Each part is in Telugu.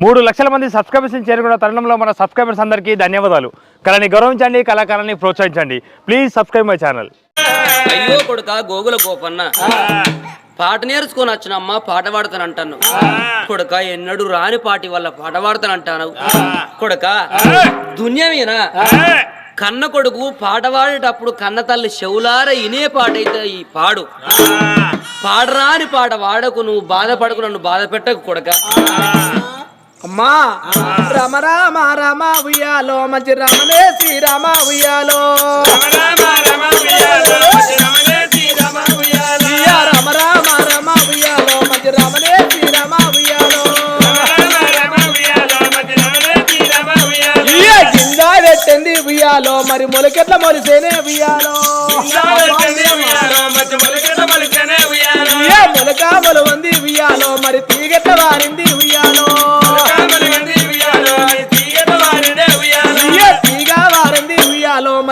మూడు లక్షల మంది సబ్స్క్రైబర్స్ని చేరుకున్న తరుణంలో మన సబ్స్క్రైబర్స్ అందరికీ ధన్యవాదాలు. కళని గౌరవించండి కళాకారాన్ని ప్రోత్సహించండి. ప్లీజ్ సబ్స్క్రైబ్ మై ఛానల్ అయ్యో కొడుక గోగుల గోపన్న పాట నేర్చుకొని వచ్చినమ్మా పాట పాడతానంటాను కొడుక ఎన్నడు రాని పాటి వల్ల పాట పాడతానంటాను కొడుక దున్యమేనా? కన్న కొడుకు పాట పాడేటప్పుడు కన్న తల్లి చెవులార ఇనే పాట అయితే ఈ పాడు. పాడరాని పాట వాడకు నువ్వు బాధపడకు నన్ను బాధ పెట్టకు కొడక. అమ్మా. రమ రామ రమ ఉయ్యాలో మంచి రమణే శ్రీరామ ఉయ్యాలో. రమ రామ రమ ఉయ్యాలో మంచి రమణే శ్రీరామ ఉయ్యాలో. కింద ఉయ్యాలో మరి మొలకెట్ల మొలిసేనే ఉయ్యాలో. ఇయ్య మొలక మొలవంది ఉయ్యాలో మరి తీగెట్ల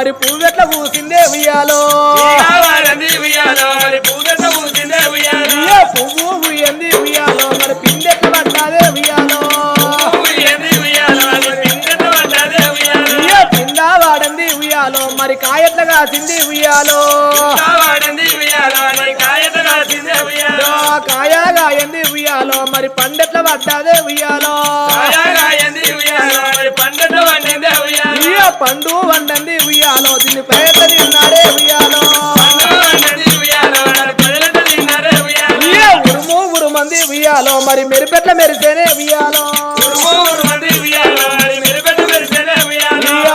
మరి పువ్వెట్ల పూసిందే ఉయ్యాలో. పువ్వు ఉయ్యంది ఉయ్యాలో? మరి పిండెట్ల పడ్డాదే ఉయ్యాలో? ఉయ్యాలో? మరి కాయట్ల కాసింది ఉయ్యాలో? ఆ కాయ గాయంది ఉయ్యాలో? మరి పండెట్ల పడ్డాదే ఉయ్యాలో? పండు వండంది ఉయ్యాలో దీన్ని ప్రయత్న తిన్నాడే ఉయ్యాలో. ఇయ్య ఉరుము ఉరుమంది ఉయ్యాలో మరి మెరిపెట్ల మెరిసేనే ఉయ్యాలో.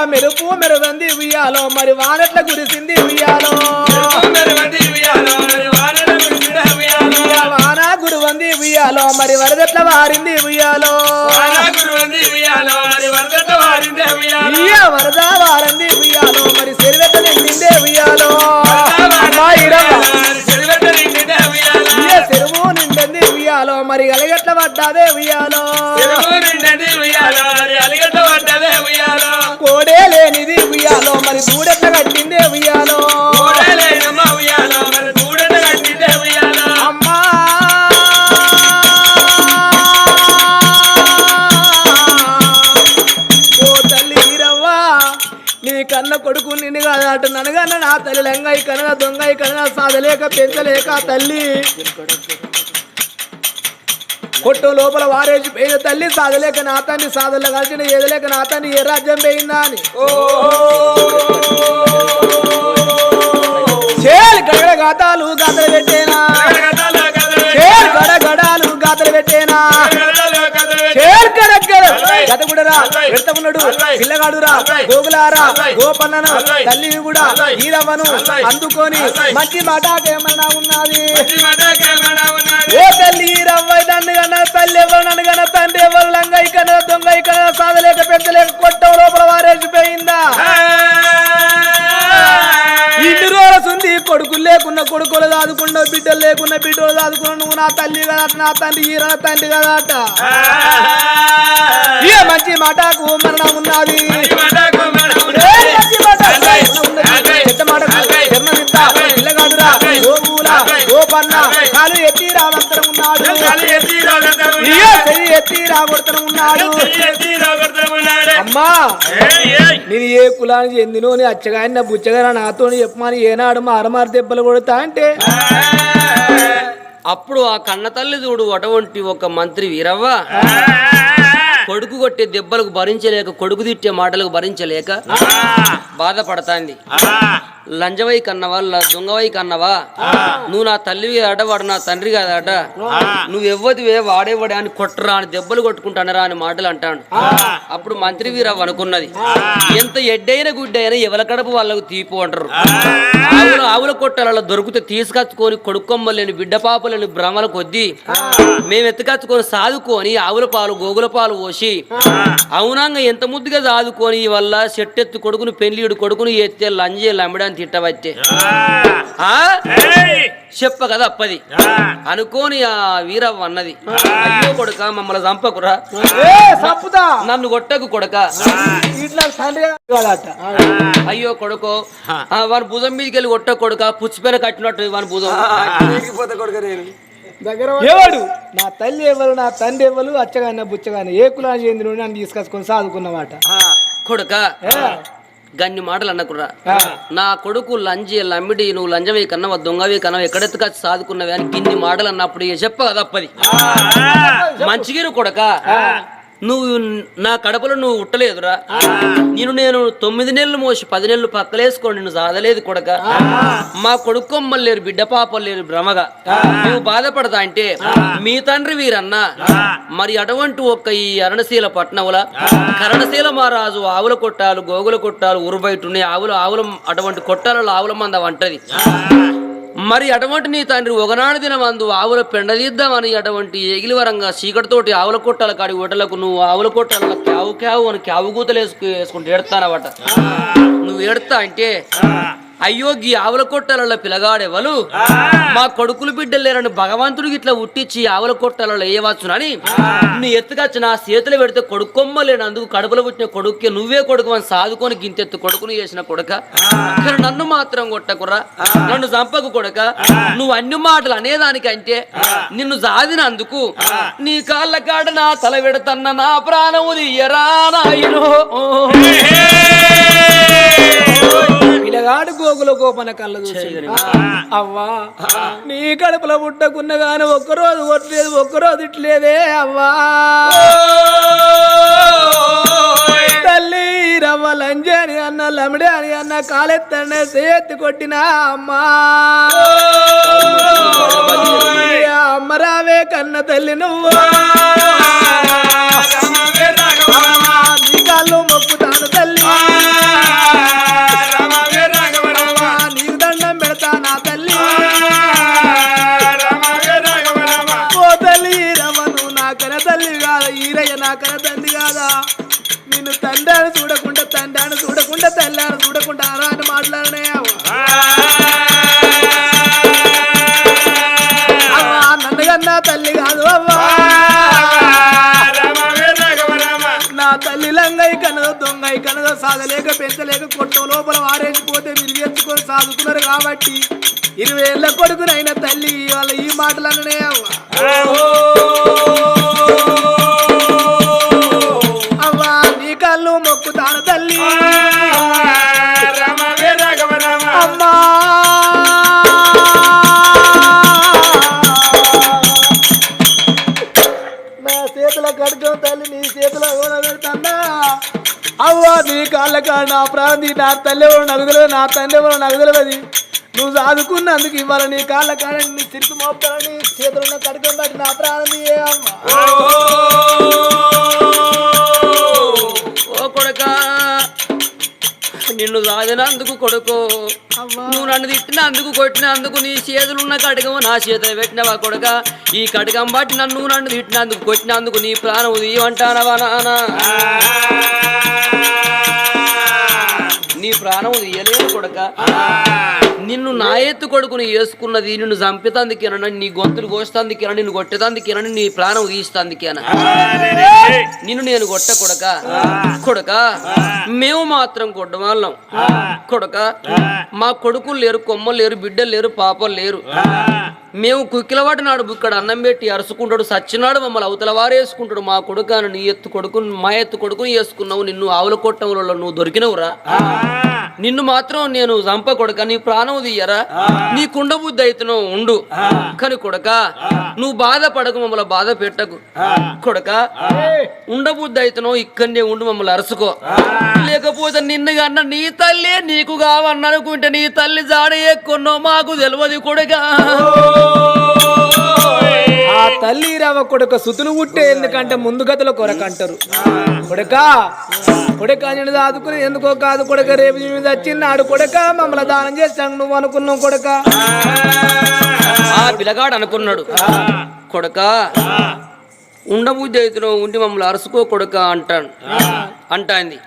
మెరుపు మెరుగంది ఉయ్యాలో మరి వానట్ల గురిసింది ఉయ్యాలో. వాన గురువంది ఉయ్యాలో మరి వరదట్ల వారింది ఉయ్యాలో. తల్లి లంగాయి కనగా దొంగయి కనగా సాధలేక పెంచలేక తల్లి. కొట్టు లోపల వారేసి పోయిన తల్లి సాధలేక నా తండ్రి సాధలు కలిసిన ఏదలేక నా తండ్రి ఏ రాజ్యం పోయిందా అని. చేలు గడ గాతాలు గాతలు పెట్టేనా? చేలు గడ గడాలు గాతలు పెట్టేనా? చేరు గడగ్గర గతగుడరా పెడతమున్నాడు పిల్లగాడురా. గోగులారా. గోపన్నను. తల్లి కూడా ఈరవ్వను. అందుకొని మంచి మాటకేమన్నా ఉన్నది? ఓ తల్లి ఈరవ్వ నన్ను కన్నా తల్లి ఎవరు? నన్ను కన్నా తండ్రి ఎవరు? లంగై కన్నా దొంగ కన్నా సాధలేక పెంచలేక కొట్టం లోపల వారేసిపోయిందా? కొడుకులు లేకున్న కొడుకులు దాదుకున్న బిడ్డలు లేకున్న బిడ్డలు దాదుకున్న నువ్వు నా తల్లి కదా నా తండ్రి ఈర తండ్రి కదా ఏ మంచి మాటకు మరణం ఉన్నది. మంచి మాటకు పిల్లగాడురా, గోవులా, గోపన్న, కాలు ఎత్తి రావంతరం ఉన్నాడు. ఎత్తి రాగొడతనం ఉన్నాడు. అమ్మా! నేను ఏ కులానికి చెందినో నీ అచ్చగాయన బుచ్చగా నాతో చెప్పమని ఏనాడు మా అరమారు దెబ్బలు కొడతా అంటే? అప్పుడు ఆ కన్న తల్లి చూడు అటువంటి ఒక మంత్రి వీరవ్వ. కొడుకు కొట్టే దెబ్బలకు భరించలేక కొడుకు తిట్టే మాటలకు భరించలేక బాధపడతాంది. లంజవై కన్నవా దొంగవై కన్నవా? నువ్వు నా తల్లివి అట వాడు నా తండ్రి కాదట. నువ్వు ఎవ్వదివే వాడేవాడే అని కొట్టరా అని దెబ్బలు కొట్టుకుంటానరా అని మాటలు అంటాడు. అప్పుడు మంత్రి వీరవ్వ అనుకున్నది ఎంత ఎడ్డైన గుడ్డైనా ఎవల కడప వాళ్ళకు తీపు అంటారు. ఆవుల ఆవుల కొట్టాలలో దొరికితే తీసుకొచ్చుకొని కొడుకొమ్మలేని బిడ్డ పాపలేని భ్రమల కొద్దీ మేము ఎత్తుకచ్చుకొని సాదుకొని ఆవుల పాలు గోగుల పాలు పోసి అవునంగా ఎంత ముద్దుగా సాదుకొని ఈ వల్ల చెట్టెత్తు కొడుకుని పెళ్ళిడు కొడుకుని ఎత్తే లంజే లమ్మడాన్ని తిట్టవచ్చే ఆ చెప్ప కదా అప్పది అనుకోని ఆ వీరవ్వ అన్నది అయ్యో కొడుక మమ్మల్ని చంపకురా నన్ను కొట్టకు కొడక అయ్యో కొడుకో ఆ, వాని భుజం మీదకి వెళ్ళి కొట్ట కొడుక పుచ్చిపైన కట్టినట్టు వాని భుజం ఎవడు? నా తల్లి ఎవరు నా తండ్రి ఎవరు అచ్చగాని బుచ్చగాని ఏ కులాన్ని చెందిన నన్ను తీసుకొచ్చుకొని సాదుకున్నమాట కొడుక. గన్ని మాటలు అన్నకురా ఆ. నా కొడుకు లంజి లమ్మిడి నువ్వు లంజవే కన్నవ దొంగవే కన్నవ ఎక్కడెత్తుక సాదుకున్నవి అని గిన్ని మాటలు అన్నప్పుడు చెప్ప తప్పది. మంచిగిరు కొడక. నువ్వు నా కడపలో నువ్వు ఉట్టలేదురా. నేను నేను తొమ్మిది నెలలు మోసి పది నెలలు పక్కలేసుకోండి నిన్ను సాధలేదు కొడక. మా కొడుకొమ్మలు లేరు బిడ్డ పాపలు లేరు భ్రమగా. నువ్వు బాధపడతా అంటే మీ తండ్రి వీరన్నా. మరి అటువంటి ఒక్క ఈ అరణశీల పట్నముల కరణశీల మహారాజు ఆవుల కొట్టాలు గోగుల కొట్టాలు ఊరు బయట ఉన్నాయి ఆవుల ఆవుల అటువంటి కొట్టాలలో ఆవుల మంద వంటది. మరి అటువంటి నీ తండ్రి ఒకనాడు దినమందు ఆవుల పెండదీద్దామని అటువంటి ఎగిలి వరంగా చీకటితోటి ఆవుల కొట్టాల కాడి ఓటలకు నువ్వు ఆవుల కొట్టాల క్యావు క్యావు అని క్యావు గూతలు వేసుకు వేసుకుంటూ ఏడతానవట నువ్వు ఏడతా అంటే అయ్యో గీ ఆవుల కొట్టాలలో పిలగాడెవలు మా కొడుకులు బిడ్డలు లేరని భగవంతుడికి ఇట్లా ఉట్టించి ఆవుల కొట్టాలలో వేయవచ్చునని. నీ ఎత్తుకొచ్చి నా చేతులు పెడితే కొడుకొమ్మ లేనందుకు కడుపులో పుట్టిన కొడుక్కి నువ్వే కొడుకు అని సాదుకొని గింతెత్తు కొడుకుని చేసిన కొడుక. నన్ను మాత్రం కొట్టకురా నన్ను చంపకు కొడక. నువ్వు అన్ని మాటలు అనేదానికంటే నిన్ను సాదినందుకు నీ కాళ్ళ కాడ నా తల పెడతన్న నా ప్రాణము తీయరా నాయనో. పిల్లగాడు గోగుల కోపన కళ్ళ చూసి. అవ్వా నీ కడుపులో పుట్టకున్న గాని ఒక్కరోజు కొట్టలేదు ఒక్కరోజు ఇట్లేదే అవ్వా. తల్లి రవ్వ లంజే అని అన్న లమిడే అని అన్న కాలెత్తనే సేత్తి కొట్టినా అమ్మా. అమ్మ రావే కన్న తల్లి నువ్వు. అరా అని మాట్లాడనే అవ్వా నన్ను కన్నా తల్లి కాదు అవ్వా నా తల్లి లంగై కనదో దొంగై కనదో సాగలేక పెంచలేక కొట్ట లోపల వారేసిపోతే మీరు ఎత్తుకొని సాదుకున్నారు కాబట్టి ఇరవై ఏళ్ళ కొడుకునైన తల్లి వాళ్ళ ఈ మాటలు అననే అవ్వా అవ్వా నీ కాళ్ళ కాడ నా ప్రాంతి నా తల్లి ఎవరు నగుదలు నా తండ్రి ఎవరు నగుదలది నువ్వు చదువుకున్నందుకు ఇవాళ నీ కాళ్ళ కాడ నీ తిరిగి మోపుతాను నీ చేతులున్న కడుకం బట్టి నా ప్రాణం అమ్మా ఓ కొడక నిన్ను సాధినందుకు కొడుకు. నువ్వు నన్ను తిట్టినందుకు కొట్టినందుకు నీ చేతులున్న కడగము నా చేతులు పెట్టినవా కొడక? ఈ కడగం బట్టి నన్ను నన్ను తిట్టినందుకు కొట్టినందుకు నీ ప్రాణం తీయమంటానవా నాన్న నీ ప్రాణం తీయలేదు కొడక. నిన్ను నా ఎత్తు కొడుకుని వేసుకున్నది నిన్ను చంపితందుకేనా? నీ గొంతులు కోస్తందుకేనా? నిన్ను కొట్టేతందుకేనా? నీ ప్రాణం తీస్తందుకేనా? నిన్ను నేను కొట్ట కొడక. కొడక మేము మాత్రం కొట్టవాళ్ళం. కొడక మా కొడుకులు లేరు కొమ్మలు లేరు బిడ్డలు లేరు పాపలు లేరు. మేము కుక్కిలవాటి నాడు ఇక్కడ అన్నం పెట్టి అరుచుకుంటాడు సచ్చినాడు మమ్మల్ని అవతల వారేసుకుంటాడు మా కొడుకాను నీ ఎత్తు కొడుకుని మా ఎత్తు కొడుకుని వేసుకున్నావు నిన్ను ఆవుల కొట్టంలో నువ్వు దొరికినవురా. నిన్ను మాత్రం నేను చంప కొడక నీ ప్రాణం తీయరా? నీ కుండ బుద్ధి అయితేనో ఉండు. కానీ కొడక నువ్వు బాధపడకు మమ్మల్ని బాధ పెట్టకు. కొడక ఉండబుద్ధి అయితేనో ఇక్కడనే ఉండు మమ్మల్ని అరుసుకో. లేకపోతే నిన్ను కన్న నీ తల్లి నీకు కావన్ననుకుంటే నీ తల్లి జాడ ఎక్కున్నో మాకు తెలియదు కొడక. తల్లి రవ కొడుక సుతులు పుట్టే ఎందుకంటే ముందు గతుల కొరక అంటారు. కొడక కొడక నేను దాదుకుని ఎందుకో కాదు కొడక రేపు మీద వచ్చినాడు కొడక మమ్మల్ని దానం చేస్తాను నువ్వు అనుకున్నావు కొడక. ఆ పిల్లగాడు అనుకున్నాడు. కొడక ఉండబుద్ధి అయితే ఉండి మమ్మల్ని అరుసుకో కొడక అంటాను. అంటాంది.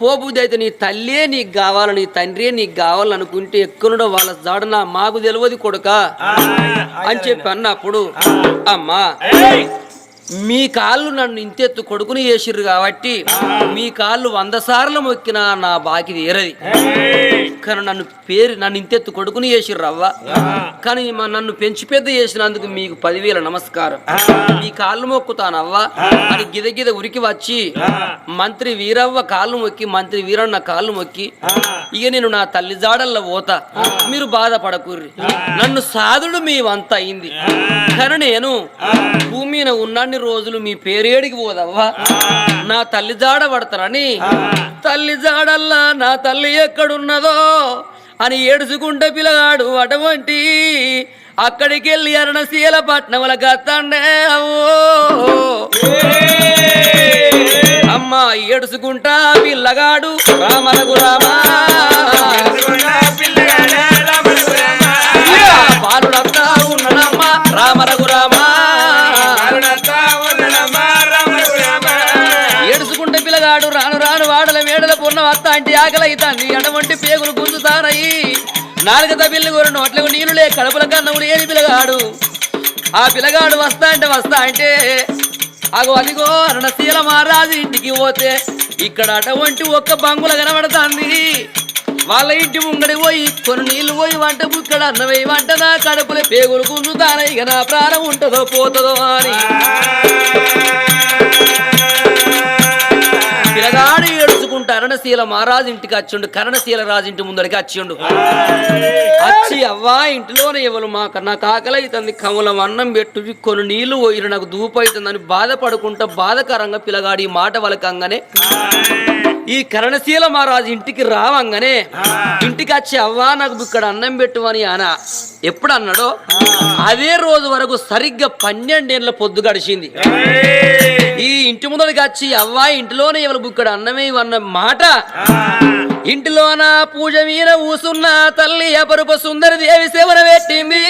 పోబుద్ధి అయితే నీ తల్లే నీకు కావాలి నీ తండ్రియే నీకు కావాలనుకుంటే ఎక్కడుండో వాళ్ళ జాడ నా మాకు తెలియదు కొడక. అని చెప్పి అన్నప్పుడు అమ్మా మీ కాళ్ళు నన్ను ఇంతెత్తు కొడుకుని చేసిర్రు కాబట్టి మీ కాళ్ళు వంద సార్లు మొక్కినా నా బాకి తీరది కానీ నన్ను పేరు నన్ను ఇంతెత్తు కొడుకుని చేసిర్రు అవ్వ. కానీ మా నన్ను పెంచి పెద్ద చేసినందుకు మీకు పదివేల నమస్కారం. మీ కాళ్ళు మొక్కుతాను అవ్వ. అని గిద గిద ఉరికి వచ్చి మంత్రి వీరవ్వ కాళ్ళు మొక్కి మంత్రి వీరన్న కాళ్ళు మొక్కి ఇక నేను నా తల్లి జాడల్లో పోతా. మీరు బాధపడకూర్రి. నన్ను సాధుడు మీ వంత అయింది కానీ నేను భూమి మీద ఉన్నన్ని రోజులు మీ పేరేడికి పోదవ్వా? నా తల్లి జాడ పడతానని తల్లి జాడల్లా నా తల్లి ఎక్కడున్నదో అని ఏడుచుకుంటే పిల్లగాడు అటువంటి అక్కడికి వెళ్ళి అరణశీల పట్నముల గత్తండే అమ్మ ఏడుచుకుంటా పిల్లగాడు రామలకు రామా. నాలుగత పిల్లలు కూడా నోట్లకు నీళ్ళు లే కడుపుల కన్నములు ఏది పిల్లగాడు ఆ పిల్లగాడు వస్తా అంటే వస్తా అంటే అగో అదిగో రణశీల మహారాజు ఇంటికి పోతే ఇక్కడ అటువంటి ఒక్క బంగుల కనబడుతుంది. వాళ్ళ ఇంటి ముంగడి పోయి కొన్ని నీళ్ళు పోయి వంట బుక్కడ అన్నమై వంట నా కడుపుల పేగులు గుంజుతాన ఇక నా ప్రాణం ఉంటుందో పోతుందో అని. ఏడుచుకుంటూ అరణశీల మహారాజు ఇంటికి వచ్చిండు. కరణశీల రాజు ఇంటి ముందడికి వచ్చిండు. వచ్చి అవ్వా ఇంటిలోనే ఎవరు? మా నాకు ఆకలి అవుతుంది కమలం అన్నం పెట్టు కొన్ని నీళ్ళు పోయిన నాకు దూపు అవుతుందని బాధపడుకుంటా బాధకరంగా పిల్లగాడి ఈ మాట వలకంగానే. ఈ కరణశీల మహారాజు ఇంటికి రావంగానే ఇంటికి వచ్చి అవ్వా నాకు ఇక్కడ అన్నం పెట్టు అని ఆయన ఎప్పుడు అన్నాడో అదే రోజు వరకు సరిగ్గా పన్నెండేళ్ళ పొద్దు గడిచింది. ఈ ఇంటి ముందరికి వచ్చి అవ్వా ఇంటిలోనే ఎవరు బుక్కడ అన్నమే అన్న మాట. ఇంటిలోన పూజ మీద ఊసున్న తల్లి అపరూప సుందరి దేవి సేవన పెట్టింది.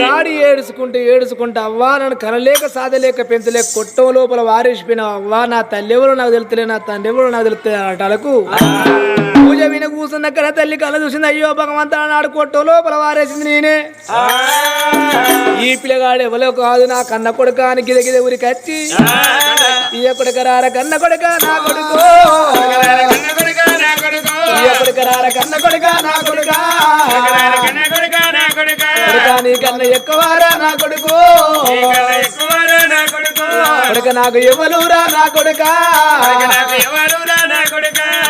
గాడి ఏడుచుకుంటూ ఏడుచుకుంటూ అవ్వా నన్ను కనలేక సాధలేక పెంచలేక కొట్టం లోపల వారేసిపోయిన అవ్వా నా తల్లి ఎవరో నాకు తెలుస్తలే నా తండ్రి ఎవరో నాకు తెలుస్తలే అటలకు. పూజ విని కూర్చున్న కన తల్లి కళ చూసింది అయ్యో భగవంతా నాడు కొట్టం లోపల వారేసింది నేనే. ఈ పిల్లగాడు ఎవరో కాదు నా కన్న కొడుక అని గిద గిద ఊరికి వచ్చి ఈ కొడుక రార కన్న కొడుక నా కొడుకు. కన్న కొడుక నా కొడుక. నీ కన్న ఎక్కువరా నా కొడుకు. కొడుక. నాకు ఎవరురా నా కొడుక.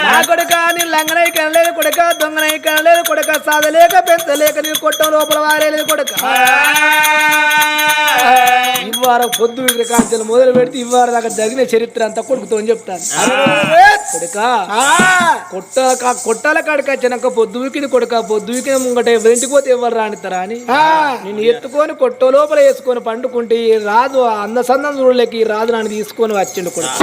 నా కొడుక. నీ లంగనై కనలేదు కొడుక దొంగనై కనలేదు కొడుక సాధలేక పెంచలేక నీ కొట్టం లోపల వారేలేదు కొడుక. ఇవ్వార పొద్దు కాంచెలు మొదలు పెడితే ఇవ్వార దాకా జరిగిన చరిత్ర అంతా కొడుకుతో అని చెప్తాను. కొడుక? కొట్ట కా- కొట్టాల కాడికి వచ్చినాక పొద్దు వీకింది కొడుక? పొద్దు వీకిన ముంగట ఎవరింటికి పోతే ఎవరు రానిస్తారా అని? నేను ఎత్తుకొని కొట్ట లోపల వేసుకొని పండుకుంటే ఆ అందసందం చూడలేక రాజు నన్ను తీసుకొని వచ్చిండు కొడుక.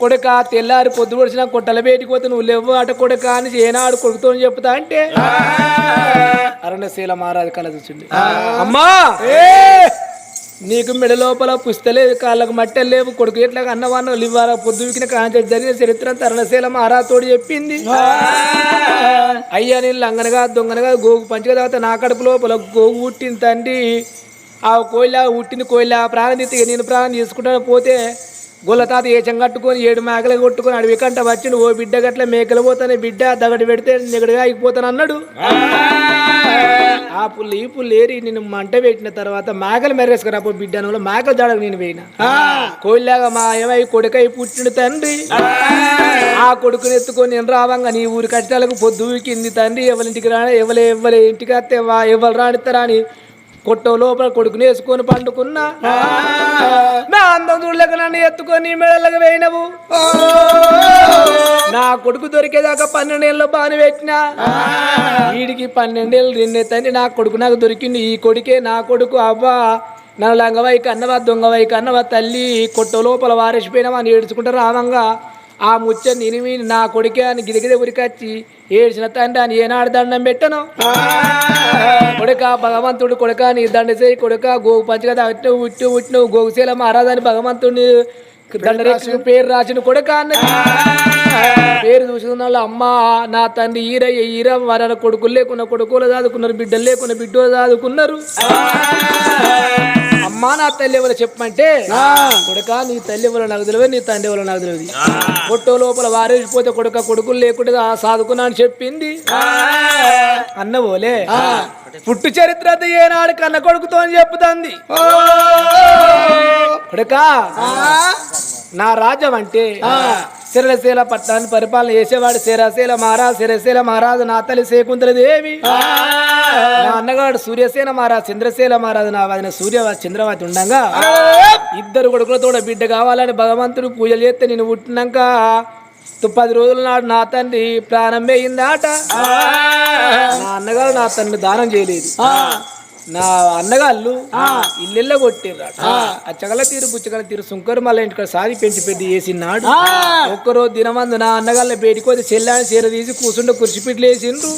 కొడుక తెల్లారి పొద్దు పొడిచిన కొట్టల బయటికి పోతే నువ్వు లేవు అట కొడుక అని ఏనాడు కొడుకుతో చెప్తా అంటే? అరుణశీల మహారాజు కళ చూసింది అమ్మా! నీకు మెడ లోపల పుస్తలేదు కాళ్ళకు మట్టెలు లేవు కొడుకు ఎట్లా అన్నవాన్న ఇవ్వాల పొద్దుకిన కాంచె జరిగిన చరిత్ర అంతా అరుణశీల మహారాజుతోడు చెప్పింది. అయ్యా నేను లంగనగా దొంగనగా గోగు పంచగా తర్వాత నా కడుపు లోపల గోగు పుట్టింది తండ్రి. ఆ కోయిల పుట్టింది కోయిల ప్రాణం తీస్తే నేను ప్రాణం తీసుకుంటాను పోతే గొల్ల తాత ఏచం కట్టుకొని ఏడు మేకలు కొట్టుకొని అడవి కంట వచ్చి ఓ బిడ్డ గట్ల మేకలు పోతానే బిడ్డ దగడి పెడితే నిగడిగా అయిపోతాను అన్నాడు. ఆ పుల్లు ఈ పుల్లు ఏరి నేను మంట పెట్టిన తర్వాత మేకలు మెరేసుకురా పో బిడ్డ నువ్వు మేకలు జాడకు నేను పోయిన. కోయిలాగా మా ఏమై కొడుకై పుట్టిన తండ్రి. ఆ. కొడుకుని ఎత్తుకొని నేను రావంగా నీ ఊరి కష్టాలకు పొద్దు కింది తండ్రి ఎవరింటికి రాని ఎవలే ఎవలే ఇంటికి వస్తే వా ఎవరు రానిస్తారా అని కొట్టో లోపల కొడుకుని వేసుకొని పండుకున్నా. నా అందం చూడలేక నన్ను ఎత్తుకొని మెడలకు వేయినవు. నా కొడుకు దొరికేదాకా పన్నెండేళ్ళు బాని పెట్టినా. వీడికి పన్నెండేళ్ళు నిన్నే తండ్రి నా కొడుకు నాకు దొరికింది ఈ కొడుకే నా కొడుకు అవ్వా. నా లంగవై కన్నవా దొంగవై కన్నవా తల్లి కొట్ట లోపల వారేసిపోయినావా అని ఏడ్చుకుంటా రావంగా. ఆ ముచ్చని నేను నా కొడుకే అని గిరిగిరి ఉరికొచ్చి ఏడ్చిన తండ్రి అని ఏనాడు దండం పెట్టను. కొడుక భగవంతుడు కొడుక నీ దండ చేయి కొడుక గోగు పంచగా అట్టు ఉట్టు ఉట్టు గోగుశీల మహారాజాని భగవంతుడిని దండరేక్షకు పేరు రాసిన కొడుక అన్నది పేరు చూసిన వాళ్ళు అమ్మా నా తండ్రి ఈరయ్య ఈర వరన కొడుకులు లేకున్న కొడుకులు చదువుకున్నారు బిడ్డలు లేకున్న బిడ్డలు చదువుకున్నారు. తల్లి ఎవరు చెప్పమంటే కొడుక నీ తల్లి ఎవరు నాకు తెలియదు నీ తండ్రి ఎవరు నాకు తెలియదు. పొట్టో లోపల వారేసిపోతే కొడుక కొడుకులు లేకుండా సాదుకున్నా అని చెప్పింది. అన్న ఓలే పుట్టు చరిత్ర ఏనాడు కన్న కొడుకుతో అని చెప్పుతుంది కొడుకా నా రాజ్యం అంటే సిరలశీల పట్టాన్ని పరిపాలన చేసేవాడు సిరశీల మహారాజ్ సిరశీల మహారాజు నా తల్లి శకుంతల దేవి. నా అన్నగాడు సూర్యసేన మహారాజ్ చంద్రశీల మహారాజు నా వదిన సూర్య చంద్రవతి ఉండగా. ఇద్దరు కొడుకులతో బిడ్డ కావాలని భగవంతుడు పూజలు చేస్తే నేను పుట్టినాక పది రోజుల నాడు నా తండ్రి ప్రాణం వేయిందాట. నా అన్నగారు నా తండ్రి దానం చేయలేదు. నా అన్నగాళ్ళు ఇల్లెల్ల కొట్టిర్రాట. ఆ. చగల తీరు పుచ్చగల తీరు సుంకరు మళ్ళీ ఇంటికి సాది పెంచి పెట్టి వేసినాడు ఒక్కరోజు దినమందు నా అన్నగాళ్ళ బయటికి పోతే చెల్లాని చీర తీసి కూర్చుంటే కుర్చిపిట్లు వేసిండ్రు.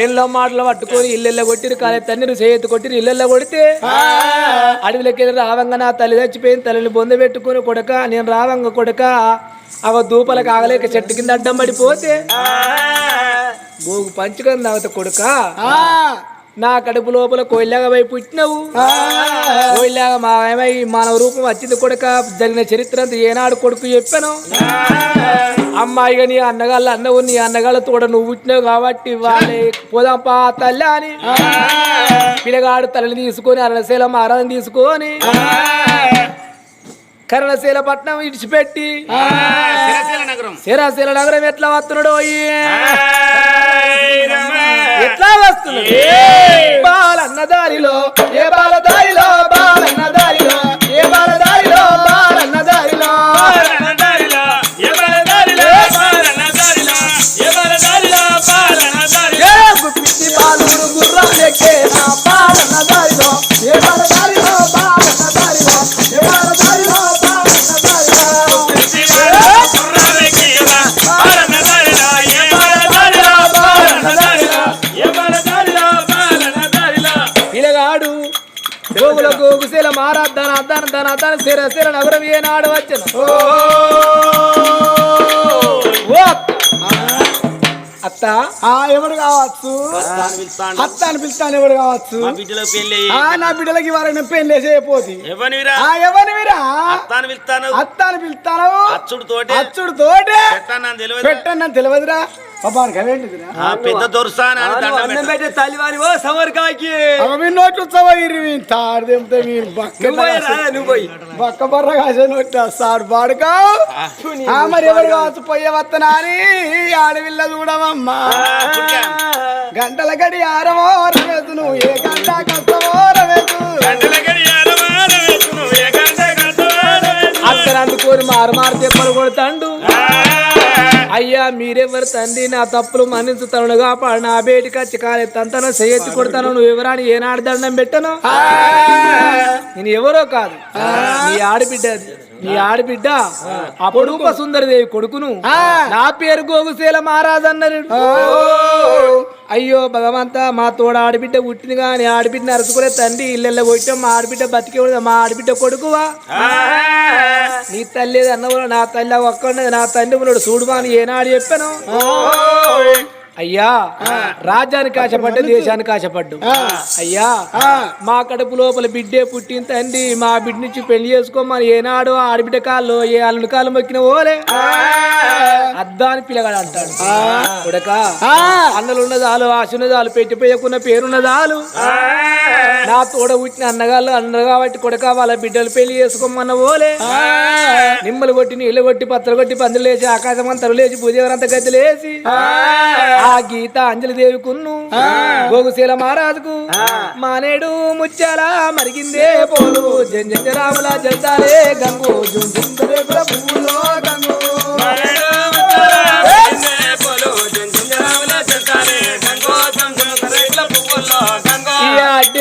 ఎల్లో మాటలు పట్టుకొని ఇల్లెల్ల కొట్టిరు కాలే తన్నీరు చేతి కొట్టిరు ఇల్లెల్ల కొడితే అడవిలోకి వెళ్ళి రావంగా నా తల్లి చచ్చిపోయింది తల్లిని బొంద పెట్టుకుని కొడక నేను రావంగ కొడక అవ దూపలకు ఆగలేక చెట్టు కింద అడ్డం పడిపోతే బోగు పంచుకొని తాగుతా కొడుక. నా కడుపు లోపల కోయిలాగా పోయి పుట్టినవు కోయిలాగా మా ఏమై మానవ రూపం వచ్చింది కొడుక జరిగిన చరిత్ర అంతా ఏనాడు కొడుకు చెప్పాను. అమ్మాయిగా నీ అన్నగాళ్ళ అన్నవు నీ అన్నగాళ్ళ తోడ నువ్వు పుట్టినావు కాబట్టి వాళ్ళే పోదాంపా తల్లి అని. పిల్లగాడు తల్లిని తీసుకొని అరణశీల మహారాజుని తీసుకొని కరణశీల పట్నం ఇడిచిపెట్టి శిరాశీల నగరం. ఎట్లా వస్తున్నాడు ఎట్లా వస్తున్నాడు బాలన్న దారిలో ఏ బాల దారిలో శిర నగరం ఏనాడు వచ్చను అత్త? ఆ ఎవడు కావచ్చు? అత్త అని పిలుస్తాను ఎవడు కావచ్చు? బిడ్డలో పెళ్ళి ఆ నా బిడ్డలకి వారైన పెళ్ళి చేయపోతి ఎవరివిరా అత్త అని పిలుస్తాను. అచ్చుడు తోటి. అచ్చుడు తోటే. పెట్టాను తెలియదు పెట్టని తెలియదురా. పెద్ద దొరుసాను అని దండం పెట్టు. తల్లివారి ఓ సమర్కాకి. అవ మీ నోట్లు చవయిరి మీ తాడితే మీరు బక్క నువ్వు పోయి బక్క బర్ర కాసే నోట్లు మరి ఎవరు కావచ్చు? పొయ్య వత్తనా అని ఆడవిల్ల చూడమమ్మా. గంటల గడి ఆరమో రమేసు నువ్వు. ఏ గంట కష్టమో రమేసు అత్తరందుకోని మారు మారు తెప్పలు కొడతాండు. అయ్యా మీరెవరు తండ్రి? నా తప్పులు మన్నించు తనను కాపాడు. నా బేటికి వచ్చి కాలే తంతన చేయెత్తి కొడతాను. నువ్వు ఎవరాని ఏనాడు దండం పెట్టను? నేను ఎవరో కాదు. నీ ఆడబిడ్డ. నీ ఆడబిడ్డ అప్పుడు సుందరదేవి కొడుకును. నా పేరు గోగుశీల మహారాజ్ అన్నారు అయ్యో భగవంత మా తోడ ఆడబిడ్డ పుట్టింది కానీ ఆడబిడ్డని అరుచుకునే తండ్రి ఇల్లెల్ల కొట్టాం మా ఆడబిడ్డ బతికే ఉన్నది, మా ఆడబిడ్డ కొడుకువా? నీ తల్లి అన్నవాడు నా తల్లి ఒక్కడున్నది నా తండ్రి ఉన్నాడు చూడుమా అని ఏనాడు చెప్పాను? అయ్యా రాజ్యానికి ఆశపడ్డ దేశానికి ఆశపడ్డు. అయ్యా మా కడుపు లోపల బిడ్డే పుట్టిన తండ్రి మా బిడ్డ నుంచి పెళ్ళి చేసుకోమని ఏనాడు ఆడబిడ్డ కాళ్ళు ఏ అల్లుడి కాళ్ళు మొక్కిన ఓలే. అద్దాని పిల్లగాడు అంటాడు. కొడక అన్నలు ఉన్నదాలు ఆశున్నదాలు పెట్టిపోయకున్న పేరున్నదాలు నా తోడ పుట్టిన అన్నగాళ్ళు అన్నారు కాబట్టి కొడక వాళ్ళ బిడ్డలు పెళ్ళి చేసుకోమన్న ఓలే. నిమ్మలు కొట్టి నీళ్ళు కొట్టి పత్రలు కొట్టి పందులు లేచి ఆకాశం అంతరు లేచి భూదేవరంత గద్దెలు లేచి ఆ గీత అంజలి దేవి కున్ను గోగుశీల మహారాజుకు. మానేడు ముత్యాల మరిగిందే పోలు. జంజ రాముల జల్తాలే గంగు. జుంజుందరేకుల పువ్వులో గంగు.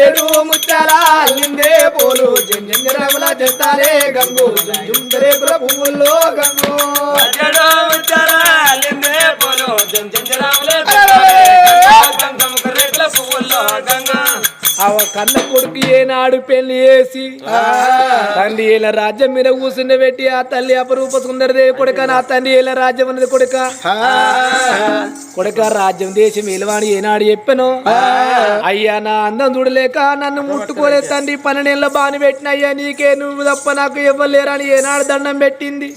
అడ్డేడు ముత్యాల అల్లిందే పోలు. జంజ రాముల జల్తాలే గంగు. జుంజుందరేకుల పువ్వుల్లో గంగు. అవ కన్న కొడుకు ఏనాడు పెళ్ళి చేసి తండ్రి ఏళ్ళ రాజ్యం మీద కూర్చుండ పెట్టి ఆ తల్లి అపరూప సుందరదేవి కొడుక నా తండ్రి ఏళ్ళ రాజ్యం ఉన్నది కొడుక. కొడుక రాజ్యం దేశం ఏలవాణి ఏనాడు చెప్పాను. అయ్యా నా అందం చూడలేక నన్ను ముట్టుకోలే తండ్రి. పన్నెండేళ్ళ బాని పెట్టిన అయ్యా నీకే నువ్వు తప్ప నాకు ఇవ్వలేరని ఏనాడు దండం పెట్టింది.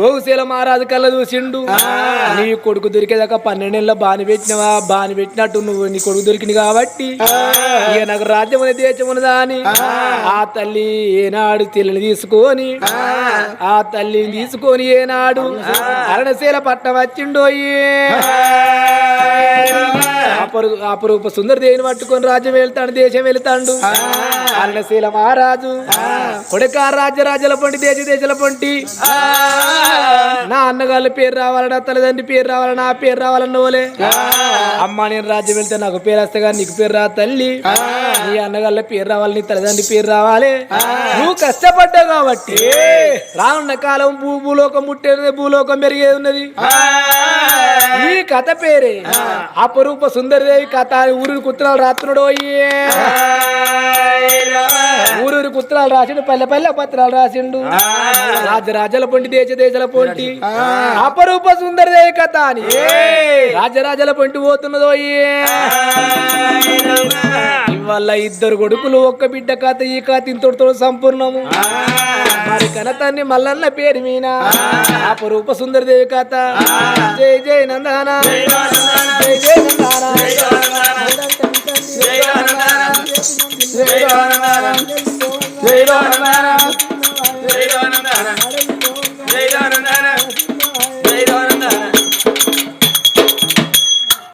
గోగుశీల మహారాజు కళ్ళ చూసిండు. నీ కొడుకు దొరికేదాకా పన్నెండేళ్ళ బాని పెట్టినవా? బాని పెట్టినట్టు నువ్వు నీ కొడుకు దొరికింది కాబట్టి ఇక నాకు రాజ్యం అనే దేశం ఉన్నదా అని ఆ తల్లి ఏనాడు తెల్లని తీసుకొని. ఆ. తల్లిని తీసుకొని ఏనాడు అరణశీల పట్నం వచ్చిండోయి. అపరూప సుందర దేవిని పట్టుకొని రాజ్యం వెళ్తాడు దేశం వెళ్తాడు. అరణశీల మహారాజు కొడుక రాజ్య రాజ్యాల పొంటి దేశ దేశాల పొంటి నా అన్నగాళ్ళ పేరు రావాలన్నా తల్లిదండ్రి పేరు రావాలన్నా నా పేరు రావాలన్న ఓలే. అమ్మ నేను రాజ్యం వెళ్తే నాకు పేరు వస్తే కానీ నీకు పేరు రా తల్లి. నీ అన్నగాళ్ళ పేరు రావాలి నీ తల్లిదండ్రి పేరు రావాలి. నువ్వు కష్టపడ్డావు కాబట్టి రానున్న కాలం భూ భూలోకం ముట్టేది భూలోకం పెరిగేది ఉన్నది. ఈ కథ పేరే అపరూప సుందరదేవి కథ ఊరికి కుత్రాలు రాత్రుడు ఊరూరి కుత్రాలు రాసిండు పల్లె పల్లె పత్రాలు రాసిండు. రాజరాజల పొంటి దేశ దేశాల పొంటి. అపరూప సుందరదేవి కథ అని. రాజరాజల పొంటి పోతున్నదో ఇవల్ల ఇద్దరు కొడుకులు ఒక్క బిడ్డ కథ ఈ కథ ఇంతటితో సంపూర్ణము. మరి కనతాన్ని మల్లన్న పేరు మీన. అపరూప సుందరదేవి కథ. జై జై నందన. జై జై నందన. జై జై రామ జై రామ